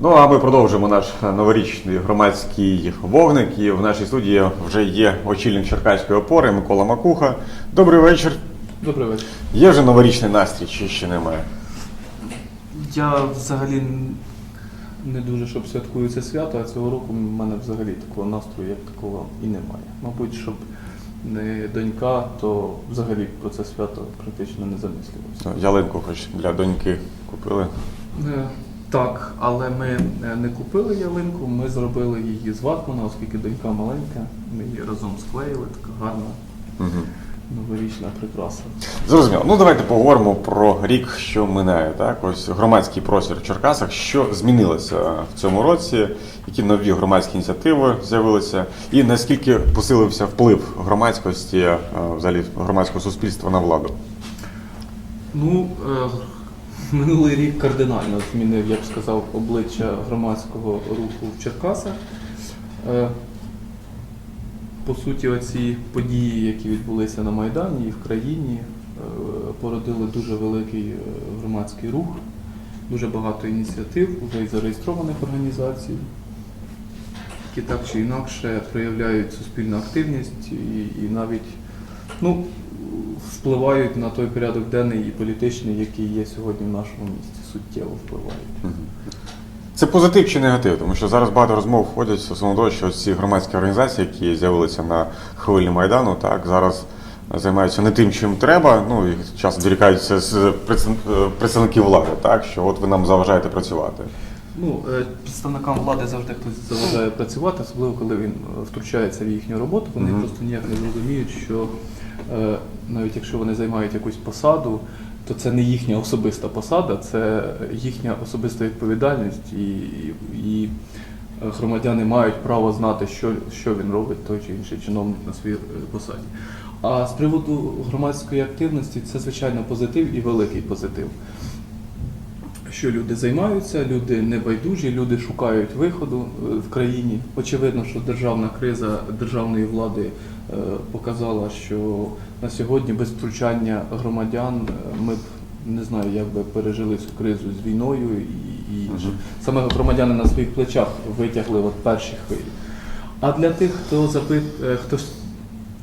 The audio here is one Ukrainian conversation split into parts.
Ну а ми продовжимо наш новорічний громадський вогник. І в нашій студії вже є очільник Черкаської опори Микола Макуха. Добрий вечір. Добрий вечір. Є вже новорічний настрій, чи ще немає? Я взагалі не дуже щоб святкую це свято, а цього року в мене взагалі такого настрою, як такого і немає. Мабуть, щоб не донька, то взагалі про це свято практично не замислювався. Ялинку хоч для доньки купили. Е, Так, але ми е, не купили ялинку, ми зробили її з ватмана, оскільки донька маленька. Ми її разом склеїли, така гарна Угу. новорічна прикраса. Зрозуміло. Ну давайте поговоримо про рік, що минає. Так, ось громадський простір в Черкасах. Що змінилося в цьому році? Які нові громадські ініціативи з'явилися, і наскільки посилився вплив громадськості, е, взагалі громадського суспільства на владу? Ну, е, минулий рік кардинально змінив, я б сказав, обличчя громадського руху в Черкасах. Е, По суті, оці події, які відбулися на Майдані і в країні, е, породили дуже великий е, громадський рух, дуже багато ініціатив, вже і зареєстрованих організацій, які так чи інакше проявляють суспільну активність і, і навіть ну, впливають на той порядок денний і політичний, який є сьогодні в нашому місті, суттєво впливають. Це позитив чи негатив? Тому що зараз багато розмов входять стосовно того, що ці громадські організації, які з'явилися на хвилі Майдану, так зараз займаються не тим, чим треба. Ну і часто дорікаються з представників влади, так що от ви нам заважаєте працювати. Ну, е, представникам влади завжди хтось заважає працювати, особливо коли він втручається в їхню роботу. Вони Мгм. просто ніяк не зрозуміють, що навіть якщо вони займають якусь посаду, то це не їхня особиста посада, це їхня особиста відповідальність, і, і, е, громадяни мають право знати, що, що він робить, той чи інший чиновник на своїй е, посаді. А з приводу громадської активності це звичайно позитив і великий позитив що люди займаються, люди небайдужі, люди шукають виходу е, в країні. Очевидно, що державна криза державної влади е, показала, що на сьогодні без втручання громадян е, ми б не знаю, як би пережили цю кризу з війною і, і інше. Саме громадяни на своїх плечах витягли от перші хвилі. А для тих, хто запит, е, хто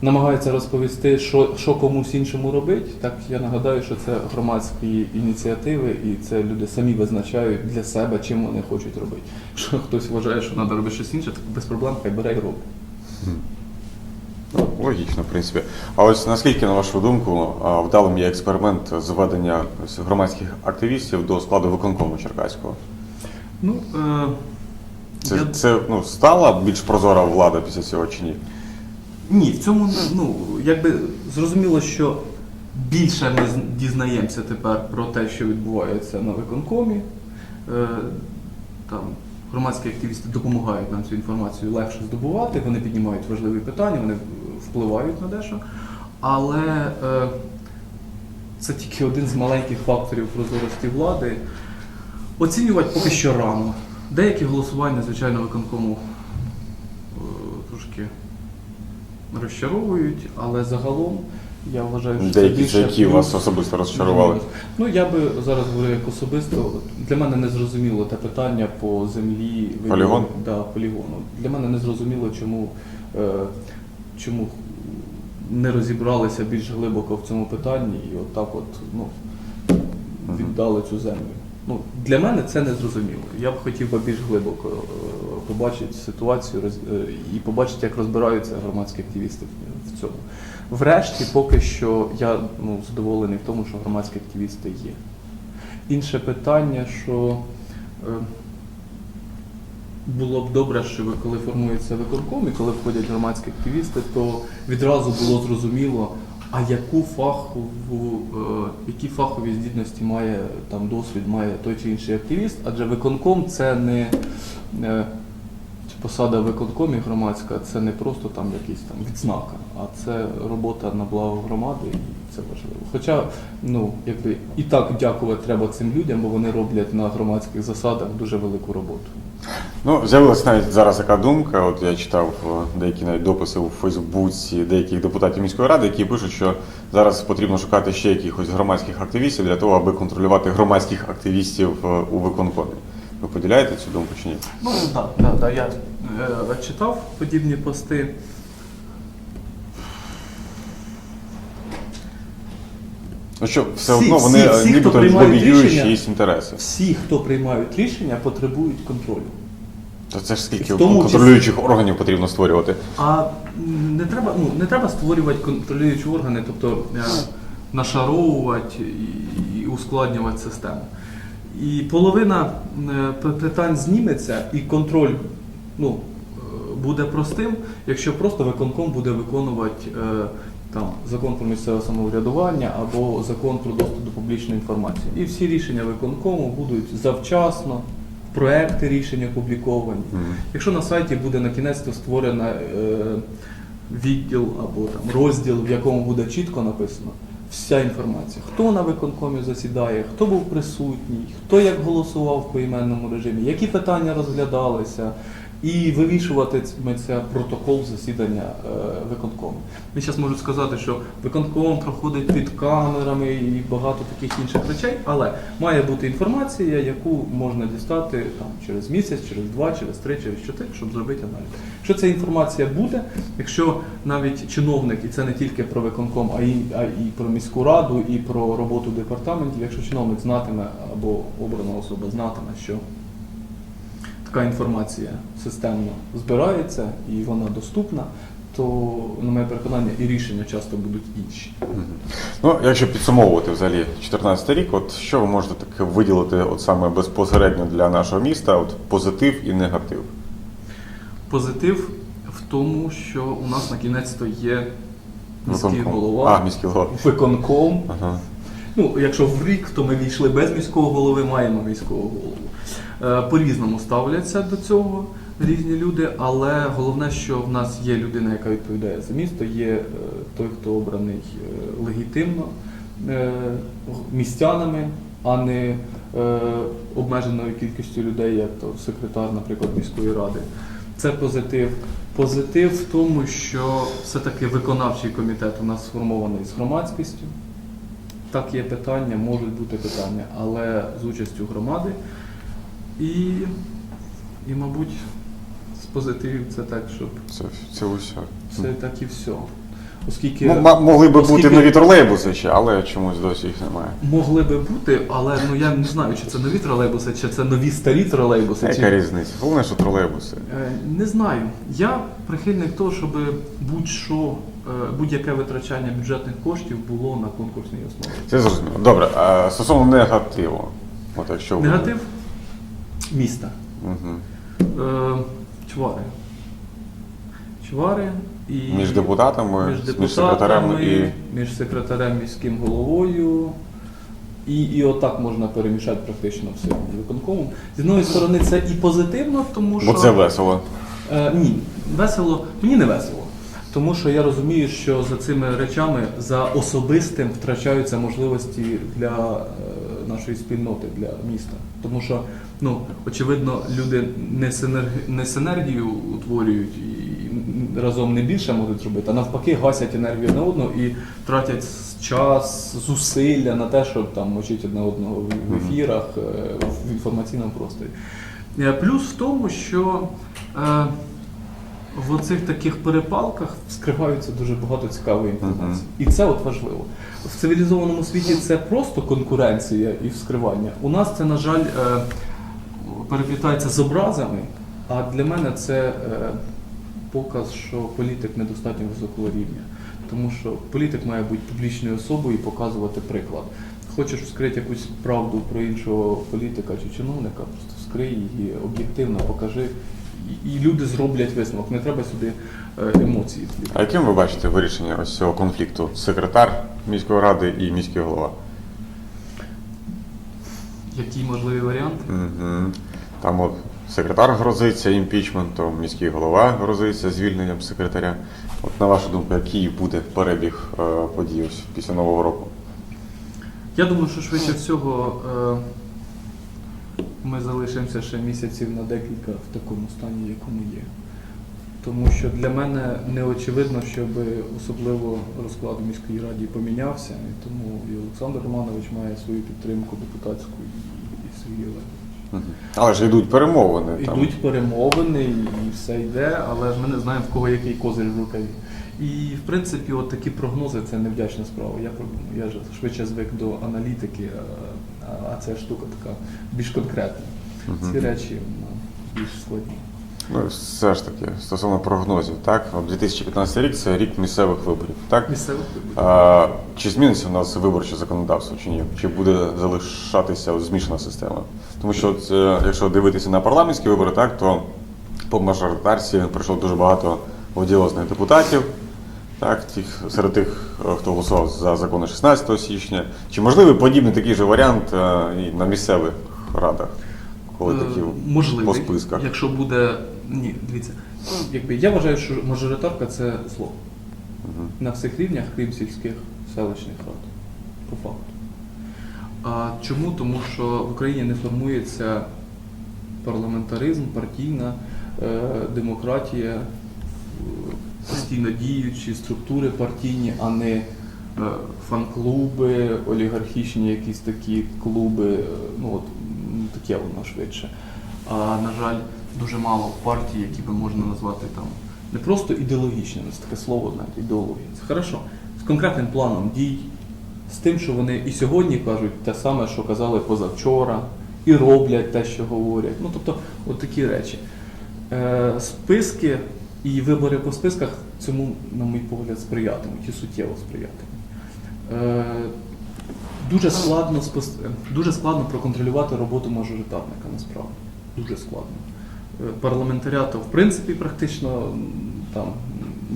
намагається розповісти, що, що комусь іншому робить, так я нагадаю, що це громадські ініціативи, і це люди самі визначають для себе, чим вони хочуть робити. Якщо хтось вважає, що треба робити щось інше, так без проблем хай бере і робить. Логічно, в принципі. А ось наскільки, на вашу думку, вдалим є експеримент з введення ось громадських активістів до складу виконкому Черкаського? Ну, е, Це, я- це ну, стала більш прозора влада після цього чи ні? Ні, в цьому ну якби зрозуміло, що більше ми дізнаємося тепер про те, що відбувається на виконкомі. Е, там громадські активісти допомагають нам цю інформацію легше здобувати, вони піднімають важливі питання, вони впливають на дещо. Але е, це тільки один з маленьких факторів прозорості влади. Оцінювати поки що рано. Деякі голосування, звичайно, виконкому е, трошки розчаровують, але загалом я вважаю, що Деякі це більше які плюс. вас особисто розчарували? Ну я би зараз говорю як особисто. Для мене не зрозуміло те питання по землі Полігон? Да, полігону. Для мене не зрозуміло, чому, е, чому не розібралися більш глибоко в цьому питанні і отак от ну, віддали цю землю. Ну, для мене це не зрозуміло. Я б хотів би більш глибоко е, побачити ситуацію е, і побачити, як розбираються громадські активісти цьому. Врешті, поки що я ну, задоволений в тому, що громадські активісти є. Інше питання, що е, було б добре, що коли формується виконком і коли входять громадські активісти, то відразу було зрозуміло, а яку фахову, е, які фахові здібності має там досвід, має той чи інший активіст, адже виконком це не е, посада виконкомі громадська, це не просто там якісь там відзнака, а це робота на благо громади, і це важливо. Хоча, ну якби і так дякувати треба цим людям, бо вони роблять на громадських засадах дуже велику роботу. Ну, з'явилася навіть зараз така думка. От я читав е, деякі навіть дописи у Фейсбуці деяких депутатів міської ради, які пишуть, що зараз потрібно шукати ще якихось громадських активістів для того, аби контролювати громадських активістів е, у виконкомі. Ви поділяєте цю думку чи ні? Ну так, да, да, я е, читав подібні пости. Ну що, все Всі- одно вони всі- е, всі, хто нібито приймають лобіюють рішення- чиїсь інтереси. Всі, хто приймають рішення, потребують контролю. То це ж скільки В тому контролюючих органів потрібно створювати. А м, не треба, ну, не треба створювати контролюючі органи, тобто е, нашаровувати і, і ускладнювати систему. І половина е, питань зніметься, і контроль ну, е, буде простим, якщо просто виконком буде виконувати е, там, закон про місцеве самоврядування або закон про доступ до публічної інформації. І всі рішення виконкому будуть завчасно, проекти рішень опубліковані. Мгм. Якщо на сайті буде на кінець створено е, відділ або там розділ, в якому буде чітко написано вся інформація, хто на виконкомі засідає, хто був присутній, хто як голосував в поіменному режимі, які питання розглядалися, і вивішуватиметься протокол засідання е, виконкому. Я зараз можу сказати, що виконком проходить під камерами і багато таких інших речей, але має бути інформація, яку можна дістати там, через місяць, через два, через три, через чотири, щоб зробити аналіз. Якщо ця інформація буде, якщо навіть чиновник, і це не тільки про виконком, а і, а і про міську раду, і про роботу департаментів, якщо чиновник знатиме або обрана особа знатиме, що така інформація системно збирається і вона доступна, то, на моє переконання, і рішення часто будуть інші. Ну, якщо підсумовувати взагалі 14 рік, от що ви можете таке виділити от саме безпосередньо для нашого міста, от позитив і негатив? Позитив в тому, що у нас на кінець то є міський Виконком. голова, А, міський голова. виконком. Ага. Ну, якщо в рік, то ми війшли без міського голови, маємо міського голову. Е, По-різному ставляться до цього різні люди, але головне, що в нас є людина, яка відповідає за місто, є е, той, хто обраний е, легітимно містянами, а не обмеженою кількістю людей, як то секретар, наприклад, міської ради. Це позитив. Позитив в тому, що все-таки виконавчий комітет у нас сформований з громадськістю. Так, є питання, можуть бути питання, але з участю громади. І, і мабуть, з позитивів це так, щоб Це, це усе. це так і все. Оскільки Ну, могли би бути оскільки- нові тролейбуси ще, але чомусь досі їх немає. могли би бути, але ну я не знаю, чи це нові тролейбуси, чи це нові старі тролейбуси. Яка Чи... різниця? Головне, що тролейбуси. Е, Не знаю. Я прихильник того, щоб будь-що, е, будь-яке витрачання бюджетних коштів було на конкурсній основі. Це зрозуміло. Добре, а стосовно негативу. От якщо ви- Негатив міста. Мгм. Е, чвари. Чвари і Між депутатами, між між, секретарем і. між секретарем міським головою. І, і отак можна перемішати практично все з виконкомом. З однієї сторони, це і позитивно, тому що. Бо це весело. Е, ні, весело, мені не весело. Тому що я розумію, що за цими речами, за особистим втрачаються можливості для е, нашої спільноти, для міста. Тому що, ну, очевидно, люди не, синерг... не синергію утворюють і разом не більше можуть зробити, а навпаки гасять енергію одне одного і тратять час, зусилля на те, щоб там мочити одне одного в- в ефірах, е, в інформаційному просторі. Е, Плюс в тому, що е, в оцих таких перепалках скриваються дуже багато цікавої інформації. І це от важливо. В цивілізованому світі це просто конкуренція і вскривання. У нас це, на жаль, е, переплітається з образами, а для мене це е, показ, що політик недостатньо високого рівня. Тому що політик має бути публічною особою і показувати приклад. Хочеш вскрити якусь правду про іншого політика чи чиновника, просто вскрий її об'єктивно, покажи. І, люди зроблять висновок. Не треба сюди е, емоції. А яким ви бачите вирішення ось цього конфлікту? Секретар міської ради і міський голова? Які можливі варіанти? Угу. Там от секретар грозиться імпічментом, міський голова грозиться звільненням секретаря. От на вашу думку, який буде перебіг е, подій ось після Нового року? Я думаю, що швидше всього е, ми залишимося ще місяців на декілька в такому стані, якому є. Тому що для мене не очевидно, щоб особливо розклад у міській раді помінявся, і тому і Олександр Романович має свою підтримку депутатську, і, і Сергій Олегович. Але ж йдуть перемовини. Йдуть перемовини і все йде, але ж ми не знаємо, в кого який козир в рукаві. І в принципі, от такі прогнози це невдячна справа. Я, я ж швидше звик до аналітики, а, ця штука така більш конкретна. Ці речі більш складні. Ну, все ж таки, стосовно прогнозів, так? От 2015 рік це рік місцевих виборів, так? Місцевих виборів. А, чи зміниться в нас виборче законодавство чи ні? Чи буде залишатися змішана система? Тому що, от, е, якщо дивитися на парламентські вибори, так, то по мажоритарці пройшло дуже багато одіозних депутатів, так, тих, серед тих, е, хто голосував за закони 16 січня. Чи можливий подібний такий же варіант е, і на місцевих радах, коли Е, такі можливий, по списках? Якщо буде. Ні, дивіться. Ну, якби, я вважаю, що мажоритарка це зло. Мгм. На всіх рівнях, крім сільських селищних рад. По факту. А чому? Тому що в Україні не формується парламентаризм, партійна е, демократія, постійно діючі структури партійні, а не е, фан-клуби, олігархічні якісь такі клуби. е, Ну от таке воно швидше. А на жаль, дуже мало партій, які би можна назвати там не просто ідеологічними, це таке слово знаєте, ідеологія. Це хорошо. З конкретним планом дій, з тим, що вони і сьогодні кажуть те саме, що казали позавчора, і роблять те, що говорять. Ну тобто, от такі речі. Е, списки і вибори по списках цьому, на мій погляд, сприятимуть і суттєво сприятимуть. Е, дуже складно дуже складно проконтролювати роботу мажоритарника насправді. Дуже складно. Е, Парламентаріату, в принципі, практично там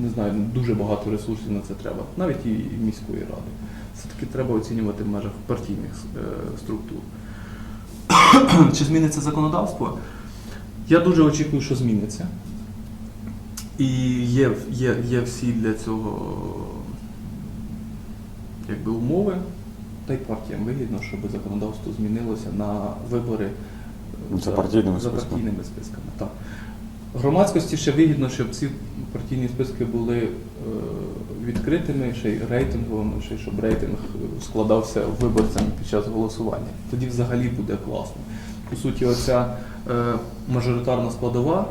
не знаю, дуже багато ресурсів на це треба, навіть і і міської ради. Все-таки треба оцінювати в межах партійних е, структур. Чи зміниться законодавство? Я дуже очікую, що зміниться. І є, є, є всі для цього якби, умови. Та й партіям вигідно, щоб законодавство змінилося на вибори Ну, за партійними за списками. партійними списками. Так. Громадськості ще вигідно, щоб ці партійні списки були е, відкритими, ще й рейтинговими, ще й щоб рейтинг складався виборцями під час голосування. Тоді взагалі буде класно. По суті, оця е, мажоритарна складова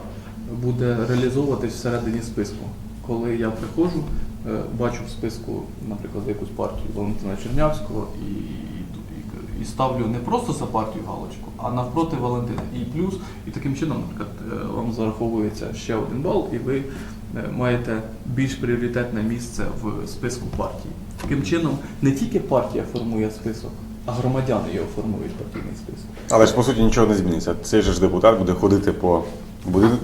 буде реалізовуватись всередині списку. Коли я приходжу, е, бачу в списку, наприклад, якусь партію Валентина Чернявського і, і, і ставлю не просто за партію галочку, а навпроти Валентина. І плюс, і таким чином, наприклад, е, вам зараховується ще один бал, і ви е, маєте більш пріоритетне місце в списку партій. Таким чином, не тільки партія формує список, а громадяни його формують партійний список. Але ж по суті нічого не зміниться. Цей же ж депутат буде ходити по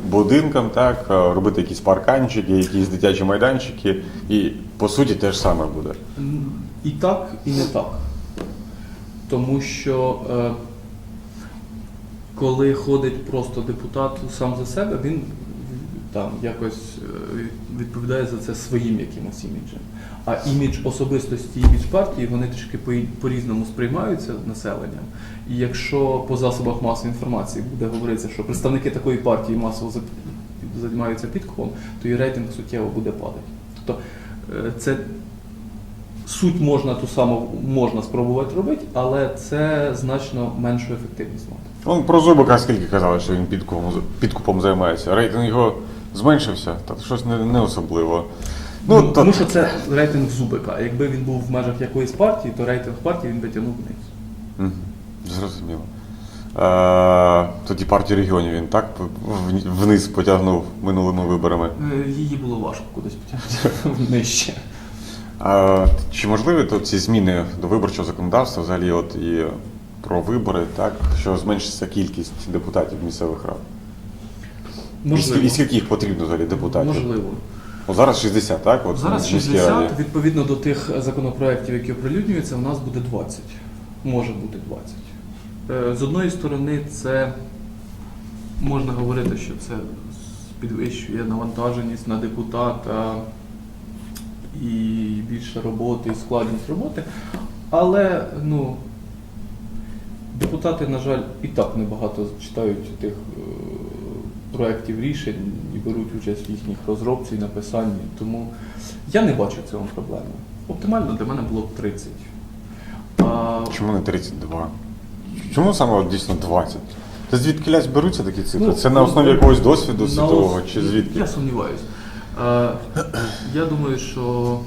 будинкам, так, е, робити якісь парканчики, якісь дитячі майданчики, і по суті те ж саме буде. І так, і не так. Тому що е, коли ходить просто депутат сам за себе, він там якось е, відповідає за це своїм якимось іміджем. А імідж особистості, імідж партії, вони трішки по- по-різному сприймаються населенням. І якщо по засобах масової інформації буде говоритися, що представники такої партії масово займаються підкупом, то і рейтинг суттєво буде падати. Тобто е, це суть можна ту саму можна спробувати робити, але це значно меншу ефективність мати. Он про Зубика скільки казали, що він підкупом, підкупом займається. Рейтинг його зменшився, та щось не, не особливо. Ну, Ну, то, Тому що це рейтинг Зубика. Якби він був в межах якоїсь партії, то рейтинг партії він би тягнув вниз. Мгм, Зрозуміло. Е, тоді партію регіонів він так вниз потягнув минулими виборами. Е, Її було важко кудись потягнути нижче. А, чи можливі то ці зміни до виборчого законодавства, взагалі, от і про вибори, так, що зменшиться кількість депутатів місцевих рад? Можливо. і скільки їх потрібно взагалі депутатів? Можливо. От зараз 60, так? От, Зараз 60, раді. відповідно до тих законопроєктів, які оприлюднюються, у нас буде 20. Може бути 20. Е, З одної сторони, це можна говорити, що це підвищує навантаженість на депутата і більше роботи, і складність роботи. Але ну, депутати, на жаль, і так небагато читають тих е, проєктів рішень і беруть участь в їхніх розробці і написанні. Тому я не бачу в цьому проблеми. Оптимально для мене було б 30. А, Чому не 32? Чому саме дійсно 20? Та звідки лязь беруться такі цифри? Ну, Це на основі ну, якогось досвіду світового ос- чи звідки? Я сумніваюся. Е, я думаю, що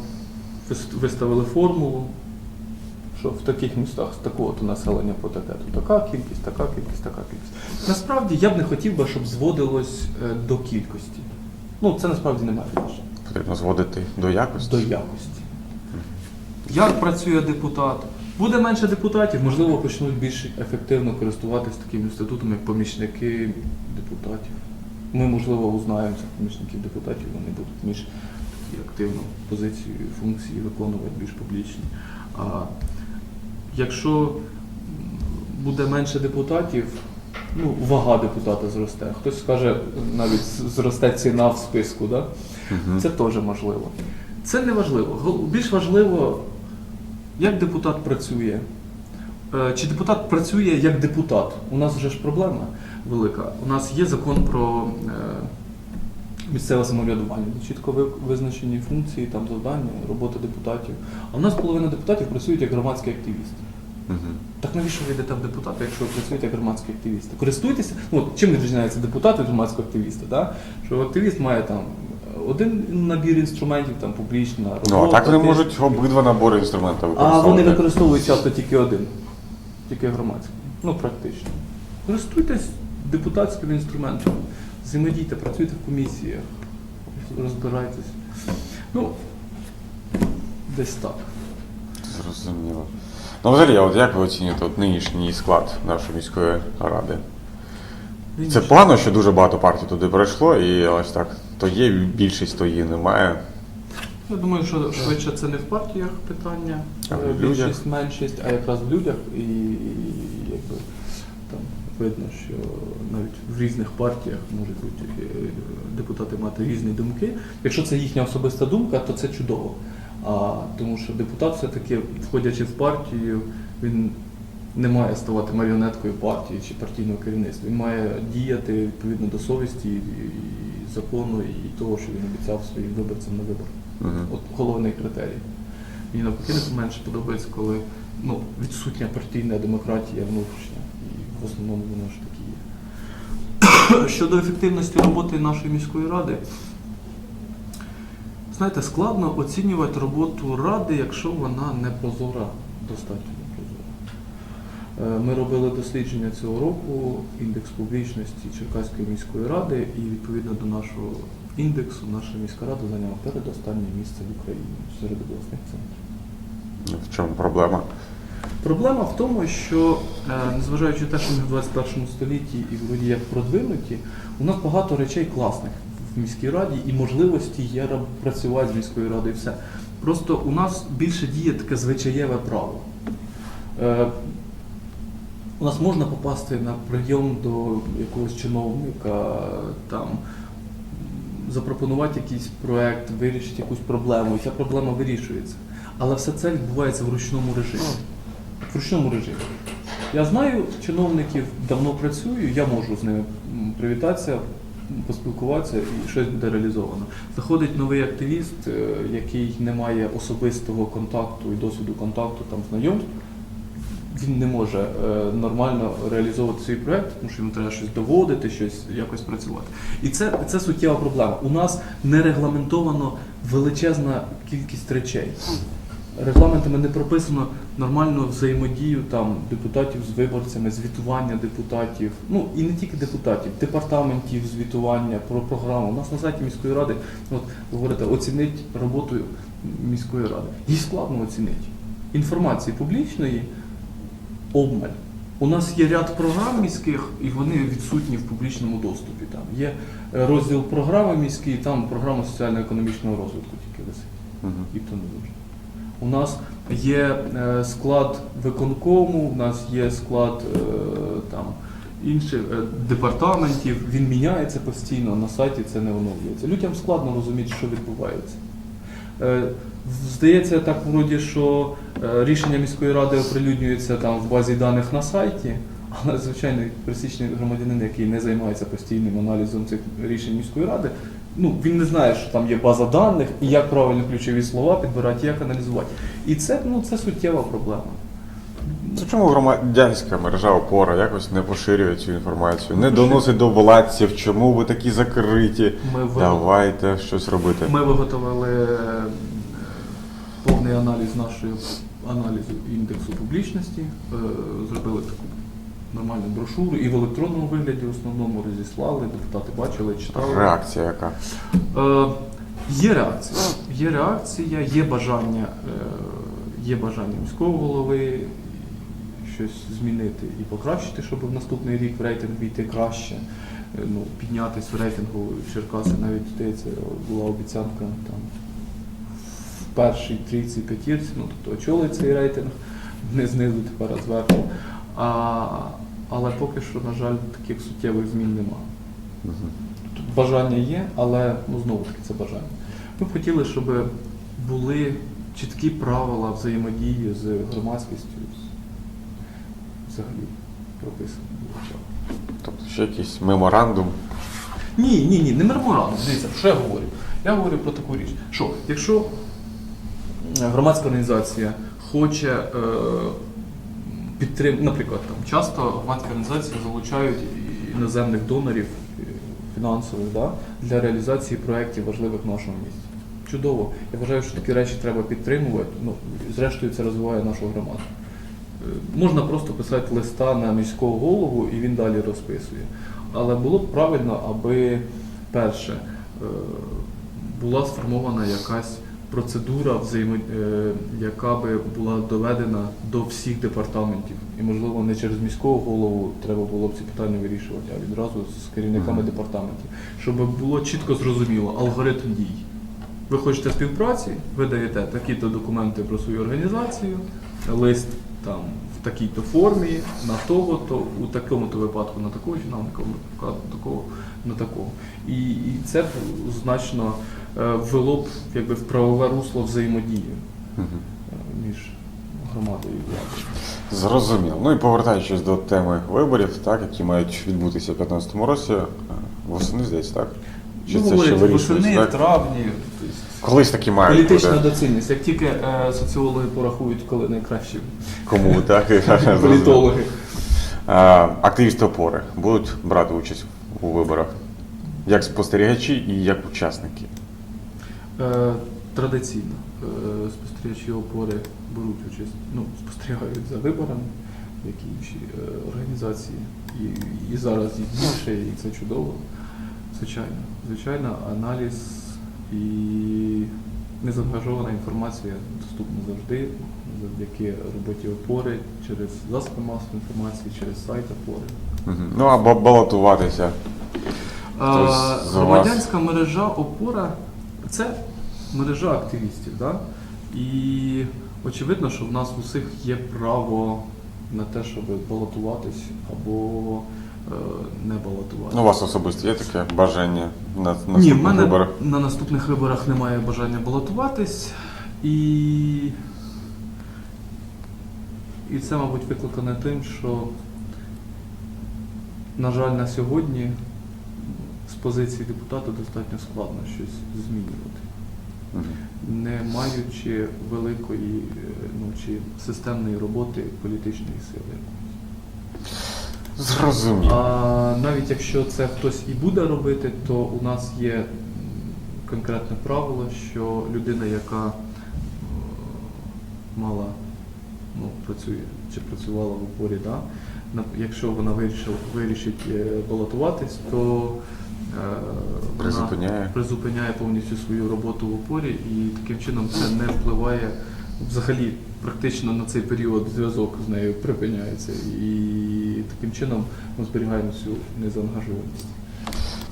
виставили формулу, що в таких містах з такого-то населення по таке, то така кількість, така кількість, така кількість. Насправді я б не хотів би, щоб зводилось е, до кількості. Ну, це насправді не має значення. Потрібно зводити до якості. До якості. Як працює депутат? Буде менше депутатів, можливо, почнуть більш ефективно користуватися таким інститутом, як помічники депутатів. Ми, можливо, узнаємо цих помічників депутатів, вони будуть більш такі активну позицію функції виконувати більш публічні. А якщо буде менше депутатів, ну, вага депутата зросте. Хтось скаже, навіть зросте ціна в списку. Да? Мгм. Це теж можливо. Це не важливо. Більш важливо, як депутат працює. Е, Чи депутат працює як депутат? У нас вже ж проблема велика. У нас є закон про е, місцеве самоврядування, де чітко визначені функції, там завдання, робота депутатів. А у нас половина депутатів працюють як громадські активісти. Мгм. Так навіщо ви йдете в депутати, якщо ви працюєте як громадські активісти? Користуйтеся. Ну, чим відрізняється депутат від громадського активіста? Да? Що активіст має там один набір інструментів, там публічна робота. Ну, а так вони можуть обидва набори інструментів А вони використовують часто тільки один, тільки громадський. Ну, практично. Користуйтесь депутатськими інструментами, взаємодійте, працюйте в комісіях, розбирайтесь. Ну, десь так. Зрозуміло. Ну, взагалі, от як ви оцінюєте от нинішній склад нашої міської ради? Це погано, що дуже багато партій туди пройшло, і ось так. То є більшість, то її немає. Я думаю, що швидше це не в партіях питання, А в е, людях? більшість, меншість, а якраз в людях. І, і якби там видно, що навіть в різних партіях можуть бути е, депутати мати різні думки. Якщо це їхня особиста думка, то це чудово. А, тому що депутат все-таки, входячи в партію, він не має ставати маріонеткою партії чи партійного керівництва. Він має діяти відповідно до совісті і, закону і того, що він обіцяв своїм виборцям на виборах. Мгм. От головний критерій. Мені навпаки не менше подобається, коли ну, відсутня партійна демократія внутрішня. І в основному воно ж таки є. Щодо ефективності роботи нашої міської ради, знаєте, складно оцінювати роботу ради, якщо вона не прозора, достатньо прозора. Е, Ми робили дослідження цього року, індекс публічності Черкаської міської ради, і відповідно до нашого індексу наша міська рада зайняла передостаннє місце в Україні серед обласних центрів. В чому проблема? Проблема в тому, що е, незважаючи на те, що ми в 21 столітті і вроді як продвинуті, у нас багато речей класних в міській раді і можливості є працювати з міською радою і все. Просто у нас більше діє таке звичаєве право. Е, у нас можна попасти на прийом до якогось чиновника, там, запропонувати якийсь проект, вирішити якусь проблему, і ця проблема вирішується. Але все це відбувається в ручному режимі. В ручному режимі. Я знаю чиновників, давно працюю, я можу з ними привітатися, поспілкуватися і щось буде реалізовано. Заходить новий активіст, е, який не має особистого контакту і досвіду контакту, там знайомств. Він не може е, нормально реалізовувати свій проект, тому що йому треба щось доводити, щось якось працювати. І це, це суттєва проблема. У нас не регламентовано величезна кількість речей. Регламентами не прописано нормальну взаємодію там депутатів з виборцями, звітування депутатів, ну і не тільки депутатів, департаментів, звітування про програму. У нас на сайті міської ради, от говорите, оцінить роботу міської ради. Їй складно оцінити. Інформації публічної обмаль. У нас є ряд програм міських, і вони відсутні в публічному доступі. Там є е, розділ програми міські, там програма соціально-економічного розвитку тільки висить Мгм. і то не дуже. У нас є е, склад виконкому, у нас є склад е, там, інших е, департаментів, він міняється постійно, на сайті це не оновлюється. Людям складно розуміти, що відбувається. Здається, так вроді, що рішення міської ради оприлюднюється там в базі даних на сайті, але звичайний пересічний громадянин, який не займається постійним аналізом цих рішень міської ради, ну він не знає, що там є база даних і як правильно ключові слова підбирати, як аналізувати. І це, ну, це суттєва проблема. То чому громадянська мережа опора якось не поширює цю інформацію, не доносить до владців, чому ви такі закриті? Ми ви- Давайте щось робити. Ми виготовили е, повний аналіз нашої аналізу індексу публічності, е, зробили таку нормальну брошуру і в електронному вигляді в основному розіслали, депутати бачили, читали. Реакція яка? Е, Є реакція. Є реакція, є бажання, е, є бажання міського голови щось змінити і покращити, щоб в наступний рік в рейтинг війти краще, е, ну, піднятися в рейтингу Черкаси. Навіть здається, була обіцянка там в першій трійці п'ятірці, ну тобто очолить цей рейтинг, не знизу тепер а зверху. А, але поки що, на жаль, таких суттєвих змін немає. Мгм. Тут бажання є, але ну знову таки це бажання. Ми б хотіли, щоб були чіткі правила взаємодії з громадськістю, з- взагалі прописані. Тобто ще якийсь меморандум. Ні, ні, ні, не меморандум. Дивіться, що я говорю? Я говорю про таку річ. Що, якщо е, громадська організація хоче е, підтримати, наприклад, там часто громадські організації залучають іноземних донорів е, фінансових да, для реалізації проєктів важливих в нашому місті. Чудово. Я вважаю, що такі речі треба підтримувати. Ну, зрештою, це розвиває нашу громаду. Е, Можна просто писати листа на міського голову і він далі розписує. Але було б правильно, аби перше е, була сформована якась процедура, е, яка би була доведена до всіх департаментів. І, можливо, не через міського голову треба було б ці питання вирішувати, а відразу з керівниками департаментів, щоб було чітко зрозуміло алгоритм дій. Ви хочете співпраці, ви даєте такі-то документи про свою організацію, лист там в такій-то формі, на того-то, у такому-то випадку на такого фінал, на такого, на такого. І, і це значно ввело б якби, в правове русло взаємодії е, між громадою і владою. Зрозуміло. Ну і повертаючись до теми виборів, так, які мають відбутися в 2015 році, е, восени, здається, так? Чи ну, це ще восени, так? травні. тобто Колись такі мають Політична доцільність. Як тільки е, соціологи порахують, коли найкращі Кому, так? Політологи. Е, Активісти опори будуть брати участь у виборах як спостерігачі і як учасники. Е, Традиційно е, спостерігачі опори беруть участь, ну, спостерігають за виборами, як і інші е, організації. І, і зараз їх більше, і це чудово. Звичайно. Звичайно, аналіз і незаангажована інформація доступна завжди, завдяки роботі опори, через засоби масової інформації, через сайт опори. Ну або балотуватися. А, Громадянська мережа опора це мережа активістів. Да? І очевидно, що в нас у всіх є право на те, щоб балотуватись або е, не балотуватись. Ну, у вас особисто є таке бажання на Ні, в наступних мене виборах? на наступних виборах немає бажання балотуватись. І, і це, мабуть, викликане тим, що, на жаль, на сьогодні з позиції депутата достатньо складно щось змінювати, не маючи великої е, ну, чи системної роботи політичної сили. Зрозуміло. А навіть якщо це хтось і буде робити, то у нас є конкретне правило, що людина, яка е, мала, ну, працює чи працювала в опорі, да, якщо вона вирішила, вирішить е, балотуватись, то Призупиняє. призупиняє повністю свою роботу в опорі, і таким чином це не впливає взагалі практично на цей період зв'язок з нею припиняється. І таким чином ми зберігаємо цю незаангажованість.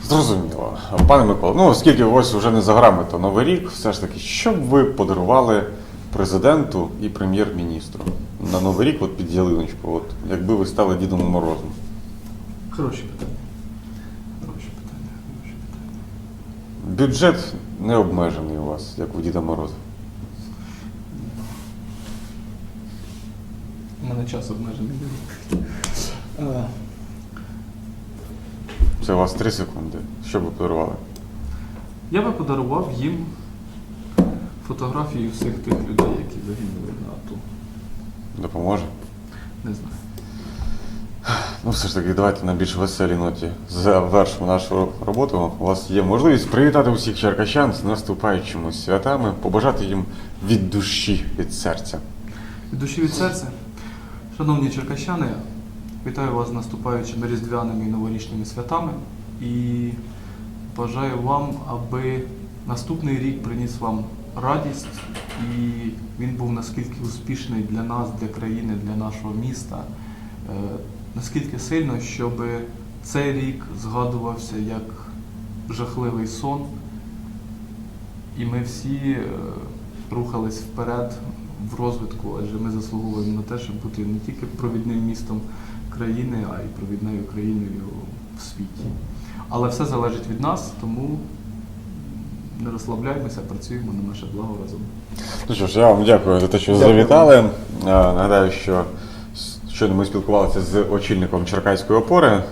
Зрозуміло. Пане Микола, ну оскільки ось вже не за грами, то Новий рік, все ж таки, що б ви подарували президенту і прем'єр-міністру на Новий рік от під ялиночку, от, якби ви стали Дідом Морозом? Хороші питання. Хороші питання. Хороші питання. Бюджет не обмежений у вас, як у Діда Мороза. У мене час обмежений. Е, Це у вас три секунди. Що б ви подарували? Я би подарував їм фотографії всіх тих людей, які загинули на АТО. Допоможе? Не знаю. Ну, все ж таки, давайте на більш веселій ноті завершимо нашу роботу. У вас є можливість привітати усіх черкащан з наступаючими святами, побажати їм від душі, від серця. Від душі від серця. Шановні черкащани, вітаю вас з наступаючими різдвяними і новорічними святами і бажаю вам, аби наступний рік приніс вам радість і він був наскільки успішний для нас, для країни, для нашого міста, е, наскільки сильно, щоб цей рік згадувався як жахливий сон, і ми всі е, рухались вперед в розвитку, адже ми заслуговуємо на те, щоб бути не тільки провідним містом країни, а й провідною країною в світі. Але все залежить від нас, тому не розслабляємося, працюємо на наше благо разом. Ну що ж, я вам дякую за те, що Дякую. завітали. Е, Нагадаю, що щойно ми спілкувалися з очільником Черкаської опори.